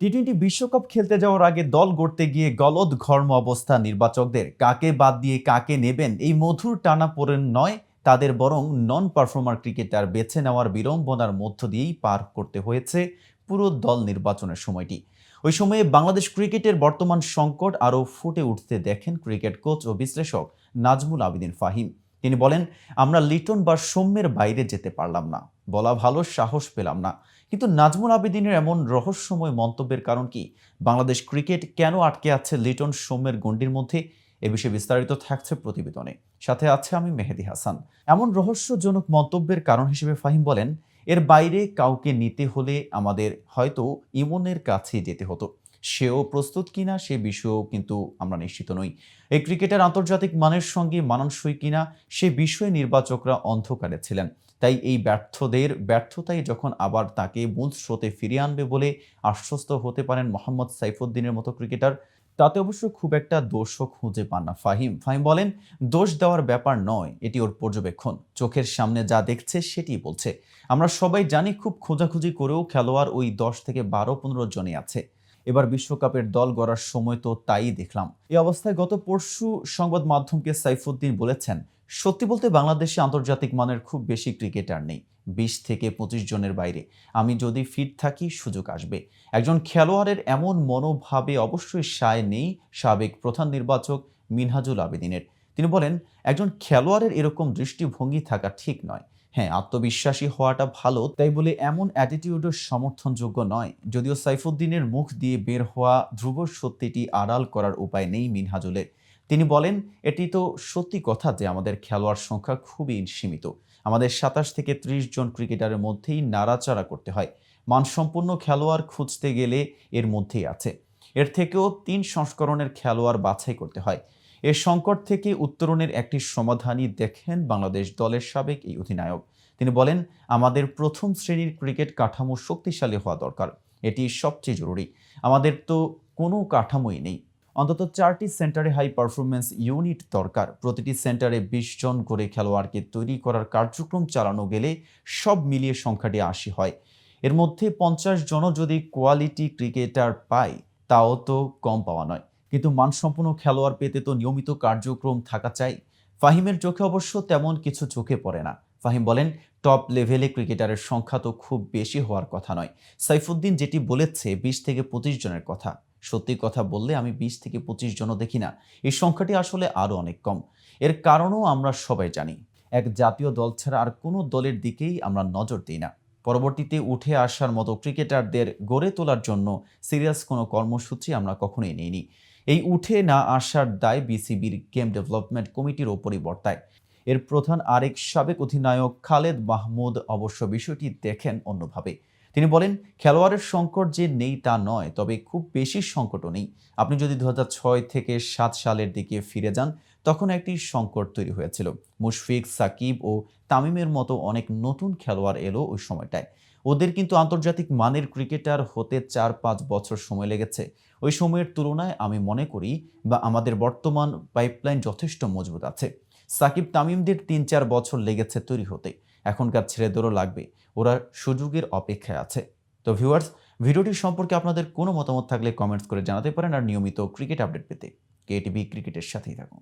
T twenty বিশ্বকাপ খেলতে যাওয়ার আগে দল গড়তে গিয়ে গলদ ঘর্ম অবস্থা নির্বাচকদের। কাকে বাদ দিয়ে কাকে নেবেন এই মধুর টানা পড়েন নয়, তাদের বরং নন পারফর্মার ক্রিকেটার বেছে নেওয়ার বিড়ম্বনার মধ্য দিয়েই পার করতে হয়েছে পুরো দল নির্বাচনের সময়টি। ওই সময়ে বাংলাদেশ ক্রিকেটের বর্তমান সংকট আরও ফুটে উঠতে দেখেন ক্রিকেট কোচ ও বিশ্লেষক নাজমুল আবিদিন ফাহিম। তিনি বলেন, আমরা লিটন বা সৌম্যের বাইরে যেতে পারলাম না। বলা ভালো, সাহস পেলাম না। কিন্তু নাজমুল আবেদিনের এমন রহস্যময় মন্তব্যের কারণ কি? বাংলাদেশ ক্রিকেট কেন আটকে আছে লিটন সৌম্যের গণ্ডির মধ্যে? এ বিষয়ে বিস্তারিত থাকছে প্রতিবেদনে। সাথে আছে আমি মেহেদি হাসান। এমন রহস্যজনক মন্তব্যের কারণ হিসেবে ফাহিম বলেন, এর বাইরে কাউকে নিতে হলে আমাদের হয়তো ইমনের কাছে যেতে হতো। সেও প্রস্তুত কিনা, সে বিষয়েও কিন্তু আমরা নিশ্চিত নই। এই ক্রিকেটের আন্তর্জাতিক মানের সঙ্গে মানানসই কিনা, সে বিষয়ে নির্বাচকরা অন্ধকারে ছিলেন। তাই এই ব্যর্থদের, ব্যর্থতাই যখন আবার তাকে মূল স্রোতে ফিরিয়ে আনবে বলে আশ্বস্ত হতে পারেন মোহাম্মদ সাইফুদ্দিনের মতো ক্রিকেটার, তাতে অবশ্য খুব একটা দোষও খুঁজে পান না ফাহিম। ফাহিম বলেন, দোষ দেওয়ার ব্যাপার নয়, এটি ওর পর্যবেক্ষণ। চোখের সামনে যা দেখছে সেটি বলছে। আমরা সবাই জানি খুব খোঁজাখুঁজি করেও খেলোয়াড় ওই দশ থেকে বারো, পনেরো জনে আছে। এবার বিশ্বকাপের দল গড়ার সময় তো তাই দেখলাম। এই অবস্থায় গত পরশু সংবাদ মাধ্যমকে সাইফুদ্দিন বলেছেন, সত্যি বলতে বাংলাদেশে আন্তর্জাতিক মানের খুব বেশি ক্রিকেটার নেই, বিশ থেকে পঁচিশ জনের বাইরে। আমি যদি ফিট থাকি, সুযোগ আসবে। একজন খেলোয়াড়ের এমন মনোভাবে অবশ্যই সায় নেই সাবেক প্রধান নির্বাচক মিনহাজুল আবেদিনের। তিনি বলেন, একজন খেলোয়াড়ের এরকম দৃষ্টিভঙ্গি থাকা ঠিক নয়। হ্যাঁ আত্মবিশ্বাসী হওয়াটা ভালো, তাই বলে এমন অ্যাটিটিউডের সমর্থনযোগ্য নয়। যদিও সাইফুদ্দিনের মুখ দিয়ে বের হওয়া ধ্রুব সত্যিটি আড়াল করার উপায় নেই মিনহাজুলের। তিনি বলেন, এটি তো সত্যি কথা যে আমাদের খেলোয়াড় সংখ্যা খুবই সীমিত। আমাদের সাতাশ থেকে ত্রিশ জন ক্রিকেটারের মধ্যেই নাড়াচাড়া করতে হয়। মানসম্পন্ন খেলোয়াড় খুঁজতে গেলে এর মধ্যেই আছে। এর থেকেও তিন সংস্করণের খেলোয়াড় বাছাই করতে হয়। এর সংকট থেকে উত্তরণের একটি সমাধানই দেখেন বাংলাদেশ দলের সাবেক এই অধিনায়ক। তিনি বলেন, আমাদের প্রথম শ্রেণির ক্রিকেট কাঠামো শক্তিশালী হওয়া দরকার। এটি সবচেয়ে জরুরি। আমাদের তো কোনো কাঠামোই নেই। অন্তত চারটি সেন্টারে হাই পারফরমেন্স ইউনিট দরকার। প্রতিটি সেন্টারে বিশ জন করে খেলোয়াড়কে তৈরি করার কার্যক্রম চালানো গেলে সব মিলিয়ে সংখ্যাটি আশি হয়। এর মধ্যে পঞ্চাশ জনও যদি কোয়ালিটি ক্রিকেটার পায়, তাও তো কম পাওয়া নয়। কিন্তু মানসম্পন্ন খেলোয়াড় পেতে তো নিয়মিত কার্যক্রম থাকা চাই। ফাহিমের চোখে অবশ্য তেমন কিছু চোখে পড়ে না। ফাহিম বলেন, টপ লেভেলে ক্রিকেটারের সংখ্যা তো খুব বেশি হওয়ার কথা নয়। সাইফুদ্দিন যেটি বলেছে, বিশ থেকে পঁচিশ জনের কথা। সত্যি কথা বললে আমি বিশ থেকে পঁচিশ জনও দেখি না। এই সংখ্যাটি আসলে আরও অনেক কম। এর কারণও আমরা সবাই জানি। এক জাতীয় দল ছাড়া আর কোনো দলের দিকেই আমরা নজর দিই না। পরবর্তীতে উঠে আসার মতো ক্রিকেটারদের গড়ে তোলার জন্য সিরিয়াস কোনো কর্মসূচি আমরা কখনোই নিইনি। এই উঠে না আসার দায় বিসিবির গেম ডেভেলপমেন্ট কমিটির ওপরই বর্তায়। এর প্রধান আরেক সাবেক অধিনায়ক খালেদ মাহমুদ অবশ্য বিষয়টি দেখেন অন্যভাবে। তিনি বলেন, খেলোয়াড়ের সংকট যে নেই তা নয়, তবে খুব বেশি সংকটও নেই। আপনি যদি দু থেকে সাত সালের দিকে ফিরে যান, তখন একটি সংকট তৈরি হয়েছিল। মুশফিক, সাকিব ও তামিমের মতো অনেক নতুন খেলোয়াড় এলো ওই সময়টায়। ওদের কিন্তু আন্তর্জাতিক মানের ক্রিকেটার হতে চার পাঁচ বছর সময় লেগেছে। ওই সময়ের তুলনায় আমি মনে করি বা আমাদের বর্তমান পাইপলাইন যথেষ্ট মজবুত আছে। সাকিব তামিমদের তিন চার বছর লেগেছে তৈরি হতে। এখনকার ছেলেদেরও লাগবে। ওরা সুযোগের অপেক্ষায় আছে। তো ভিউয়ার্স ভিডিওটি সম্পর্কে আপনাদের কোনো মতামত থাকলে কমেন্টস করে জানাতে পারেন আর নিয়মিত ক্রিকেট আপডেট পেতে। কেটিভি ক্রিকেটের সাথেই থাকুন।